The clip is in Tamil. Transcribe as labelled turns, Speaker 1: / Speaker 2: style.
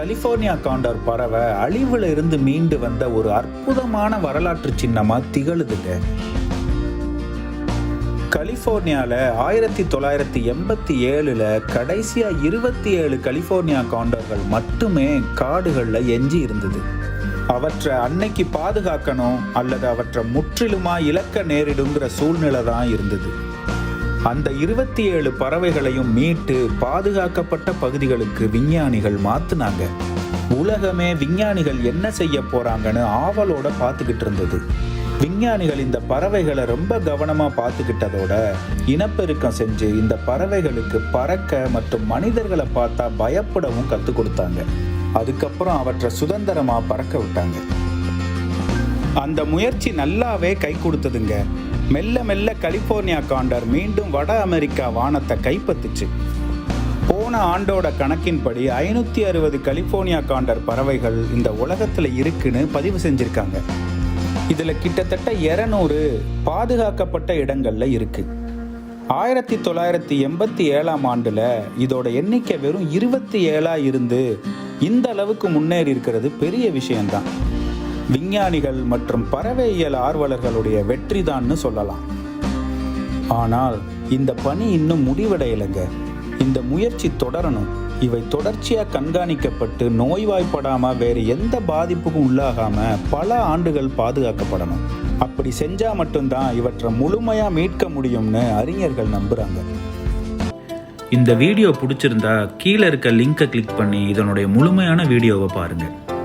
Speaker 1: கலிபோர்னியா காண்டர் பறவை அழிவுல இருந்து மீண்டு வந்த ஒரு அற்புதமான வரலாற்று சின்னமா திகழுதுங்க. கலிஃபோர்னியாவில் ஆயிரத்தி தொள்ளாயிரத்தி எண்பத்தி ஏழில் கடைசியாக இருபத்தி ஏழு கலிஃபோர்னியா காண்டர்கள் மட்டுமே காடுகளில் எஞ்சி இருந்தது. அவற்றை அன்னைக்கு பாதுகாக்கணும் அல்லது அவற்றை முற்றிலுமா இழக்க நேரிடுங்கிற சூழ்நிலை தான் இருந்தது. அந்த இருபத்தி ஏழு பறவைகளையும் மீட்டு பாதுகாக்கப்பட்ட பகுதிகளுக்கு விஞ்ஞானிகள் மாத்துனாங்க. உலகமே விஞ்ஞானிகள் என்ன செய்ய போறாங்கன்னு ஆவலோட பார்த்துக்கிட்டு இருந்தது. விஞ்ஞானிகள் இந்த பறவைகளை ரொம்ப கவனமாக பார்த்துக்கிட்டதோட இனப்பெருக்கம் செஞ்சு இந்த பறவைகளுக்கு பறக்க மற்றும் மனிதர்களை பார்த்தா பயப்படவும் கற்றுக் கொடுத்தாங்க. அதுக்கப்புறம் அவற்றை சுதந்திரமாக பறக்க விட்டாங்க. அந்த முயற்சி நல்லாவே கை கொடுத்ததுங்க. மெல்ல மெல்ல கலிபோர்னியா காண்டர் மீண்டும் வட அமெரிக்கா வானத்தை கைப்பற்றுச்சு. போன ஆண்டோட கணக்கின்படி ஐநூற்றி அறுபது கலிபோர்னியா காண்டர் பறவைகள் இந்த உலகத்தில் இருக்குன்னு பதிவு செஞ்சுருக்காங்க. இதில் கிட்டத்தட்ட இரநூறு பாதுகாக்கப்பட்ட இடங்களில் இருக்குது ஆயிரத்தி தொள்ளாயிரத்தி எண்பத்தி ஏழாம் ஆண்டில் இதோட எண்ணிக்கை வெறும் இருபத்தி ஏழாக இருந்து இந்த அளவுக்கு முன்னேறி இருக்கிறது பெரிய விஷயம்தான். விஞ்ஞானிகள் மற்றும் பறவையியல் ஆர்வலர்களுடைய வெற்றிதான்னு சொல்லலாம். ஆனால் இந்த பணி இன்னும் முடிவடையலைங்க. இந்த முயற்சி தொடரணும். இவை தொடர்ச்சியாக கண்காணிக்கப்பட்டு நோய்வாய்ப்படாமல் வேறு எந்த பாதிப்புக்கும் உள்ளாகாமல் பல ஆண்டுகள் பாதுகாக்கப்படணும். அப்படி செஞ்சால் மட்டும்தான் இவற்றை முழுமையாக மீட்க முடியும்னு அறிஞர்கள் நம்புகிறாங்க இந்த வீடியோ பிடிச்சிருந்தா கீழே இருக்க லிங்கை கிளிக் பண்ணி இதனுடைய முழுமையான வீடியோவை பாருங்கள்